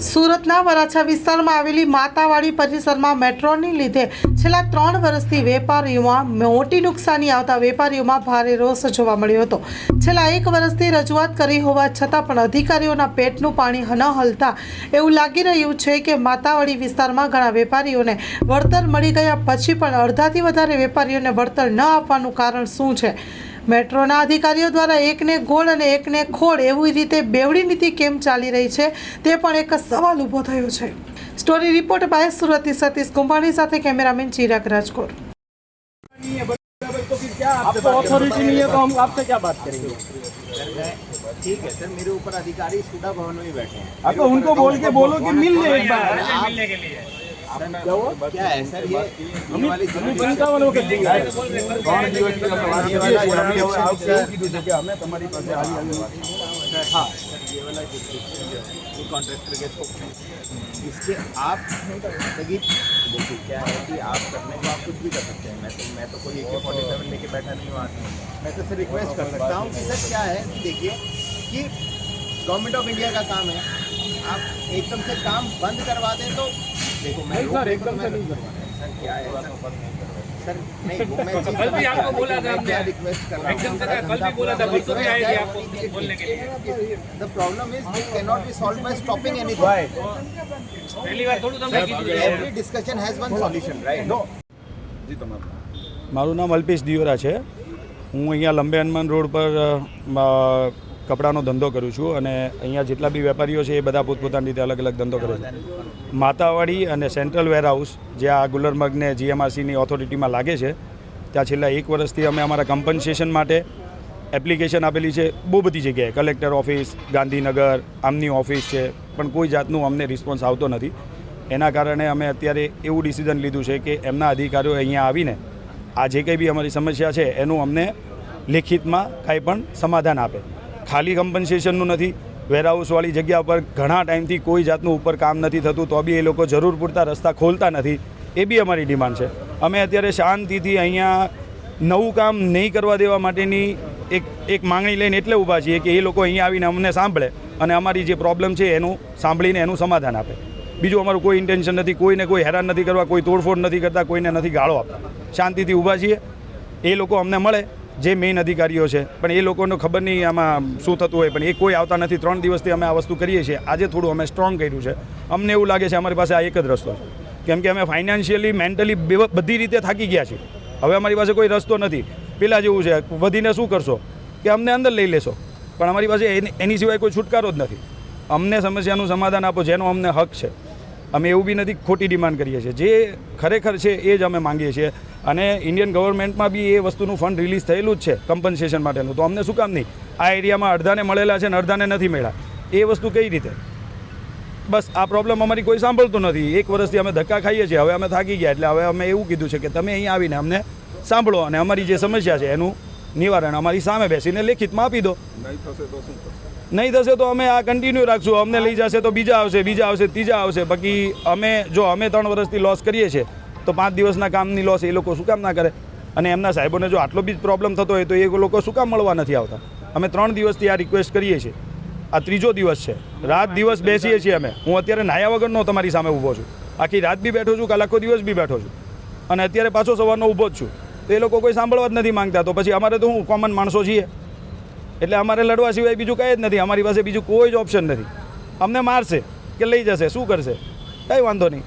સુરતના વરાછા વિસ્તારમાં આવેલી માતાવાડી પરિસરમાં મેટ્રોની લીધે છેલ્લા ત્રણ વર્ષથી વેપારીઓમાં મોટી નુકસાની આવતા વેપારીઓમાં ભારે રોષ જોવા મળ્યો હતો. છેલ્લા એક વર્ષથી રજૂઆત કરી હોવા છતાં પણ અધિકારીઓના પેટનું પાણી ન હલતા એવું લાગી રહ્યું છે કે માતાવાડી વિસ્તારમાં ઘણા વેપારીઓને વળતર મળી ગયા પછી પણ અડધાથી વધારે વેપારીઓને વળતર ન આપવાનું કારણ શું છે? મેટ્રોના અધિકારીઓ દ્વારા એકને ગોળ અને એકને ખોળ એવી રીતે બેવડી નીતિ કેમ ચાલી રહી છે તે પણ એક સવાલ ઊભો થયો છે story report by Surati Satish Kumbhani સાથે કેમેરામેન ચિરાગ રાજકોટ तो फिर क्या आपको अथॉरिटी नहीं है तो हम आपसे क्या बात करेंगे ठीक है सर मेरे ऊपर अधिकारी सुधा भवन में बैठे हैं आप तो उनको बोल के बोलो कि मिल ले एक बार क्या है इसके आप देखिए क्या है कि आप करने को आप कुछ भी कर सकते हैं मैं तो मैं तो कोई फोर्टी सेवन लेके बैठा नहीं हुआ मैं तो रिक्वेस्ट कर सकता हूँ कि सर क्या है देखिए कि गवर्नमेंट ऑफ़ इंडिया का काम है आप एकदम से काम बंद करवा दें तो देखो मैं नहीं, सर, रोक एकदम मैं से नहीं सर क्या है सर नहीं वो मैं चीज़ कल भी समझता आपको हूँ, बोला लेकिन था मैं क्या हमने। रिक्वेस्ट कर रहा हूँ एकदम से क्या, कल भी बोला था, परसों भी आएगी आपको बोलने के लिए The problem is it cannot be solved by stopping anything. પહેલી વાર થોડું તમને કીધું Every discussion has one solution, right? મારું નામ અલ્પેશ દિયોરા છે હું અહીંયા લંબે હનુમાન રોડ પર અ, કપડાનો ધંધો કરું છું અને અહીંયા જેટલા બી વેપારીઓ છે એ બધા પોતપોતાની રીતે અલગ અલગ ધંધો કરે છે. માતાવાડી અને સેન્ટ્રલ વેરહાઉસ જે આ ગુલરમર્ગને જીએમઆરસીની ઓથોરિટીમાં લાગે છે, ત્યાં છેલ્લા એક વર્ષથી અમે અમારા કમ્પન્સેશન માટે એપ્લિકેશન આપેલી છે, બહુ બધી જગ્યાએ. કલેક્ટર ઓફિસ ગાંધીનગર, આમની ઓફિસ છે, પણ કોઈ જાતનું અમને રિસ્પોન્સ આવતો નથી. એના કારણે અમે અત્યારે એવું ડિસિઝન લીધું છે કે એમના અધિકારીઓ અહીંયા આવીને આ જે કંઈ બી અમારી સમસ્યા છે, એનું અમને લેખિતમાં કાંઈ પણ સમાધાન આપે. ખાલી કમ્પન્સેશનનું નથી. વેરહાઉસવાળી જગ્યા પર ઘણા ટાઈમથી કોઈ જાતનું ઉપર કામ નથી થતું, તો બી એ લોકો જરૂર પૂરતા રસ્તા ખોલતા નથી. એ બી અમારી ડિમાન્ડ છે. અમે અત્યારે શાંતિથી અહીંયા નવું કામ નહીં કરવા દેવા માટેની એક એક માંગણી લઈને એટલે ઊભા છીએ કે એ લોકો અહીંયા આવીને અમને સાંભળે અને અમારી જે પ્રોબ્લેમ છે એનું સાંભળીને એનું સમાધાન આપે. બીજું અમારું કોઈ ઇન્ટેન્શન નથી, કોઈને કોઈ હેરાન નથી કરવા, કોઈ તોડફોડ નથી કરતા, કોઈને નથી ગાળો આપતા. શાંતિથી ઊભા છીએ. એ લોકો અમને મળે. જે મેઇન અધિકારીઓ છે, પણ એ લોકોને ખબર નહીં આમાં શું થતું હોય, પણ એ કોઈ આવતા નથી. ત્રણ દિવસથી અમે આ વસ્તુ કરીએ છીએ. આજે થોડું અમે સ્ટ્રોંગ કર્યું છે. અમને એવું લાગે છે અમારી પાસે આ એક જ રસ્તો છે. કેમ કે અમે ફાઇનાન્શિયલી મેન્ટલી બધી રીતે થાકી ગયા છીએ. હવે અમારી પાસે કોઈ રસ્તો નથી. પેલા જેવું છે, વધીને શું કરશો? કે અમને અંદર લઈ લેશો. પણ અમારી પાસે એની સિવાય કોઈ છુટકારો જ નથી. અમને સમસ્યાનું સમાધાન આપો, જેનો અમને હક છે. અમે એવું બી નથી ખોટી ડિમાન્ડ કરીએ છીએ. જે ખરેખર છે, એ જ અમે માંગીએ છીએ. અને ઇન્ડિયન ગવર્મેન્ટમાં બી એ વસ્તુનું ફંડ રિલીઝ થયેલું જ છે કમ્પન્સેશન માટેનું. તો અમને શું કામ નહીં? આ એરિયામાં અડધાને મળેલા છે ને અડધાને નથી મળ્યા. એ વસ્તુ કઈ રીતે? બસ આ પ્રોબ્લેમ અમારી કોઈ સાંભળતું નથી. એક વર્ષથી અમે ધક્કા ખાઈએ છીએ. હવે અમે થાકી ગયા. એટલે હવે અમે એવું કીધું છે કે તમે અહીં આવીને અમને સાંભળો અને અમારી જે સમસ્યા છે એનું નિવારણ અમારી સામે બેસીને લેખિતમાં આપી દો. નહીં થશે તો અમે આ કન્ટિન્યુ રાખશું. અમને લઈ જશે તો બીજા આવશે બીજા આવશે ત્રીજા આવશે. બાકી અમે જો અમે ત્રણ વર્ષથી લોસ કરીએ છીએ તો પાંચ દિવસના કામની લોસ એ લોકો શું કામ ના કરે? અને એમના સાહેબોને જો આટલો બી પ્રોબ્લેમ થતો હોય તો એ લોકો શું કામ મળવા નથી આવતા? અમે ત્રણ દિવસથી આ રિક્વેસ્ટ કરીએ છીએ. આ ત્રીજો દિવસ છે. રાત દિવસ બેસીએ છીએ અમે. હું અત્યારે નાયા વગરનો તમારી સામે ઊભો છું. આખી રાત બી બેઠો છું, કાલ દિવસ બી બેઠો છું. અને અત્યારે પાછો સવારનો ઊભો જ છું. તો એ લોકો કોઈ સાંભળવા જ નથી માંગતા. તો પછી અમારે તો હું કોમન માણસો છીએ. એટલે અમારે લડવા સિવાય બીજું કંઈ જ નથી. અમારી પાસે બીજું કોઈ જ ઓપ્શન નથી. અમને મારશે કે લઈ જશે. શું કરશે? કંઈ વાંધો નહીં.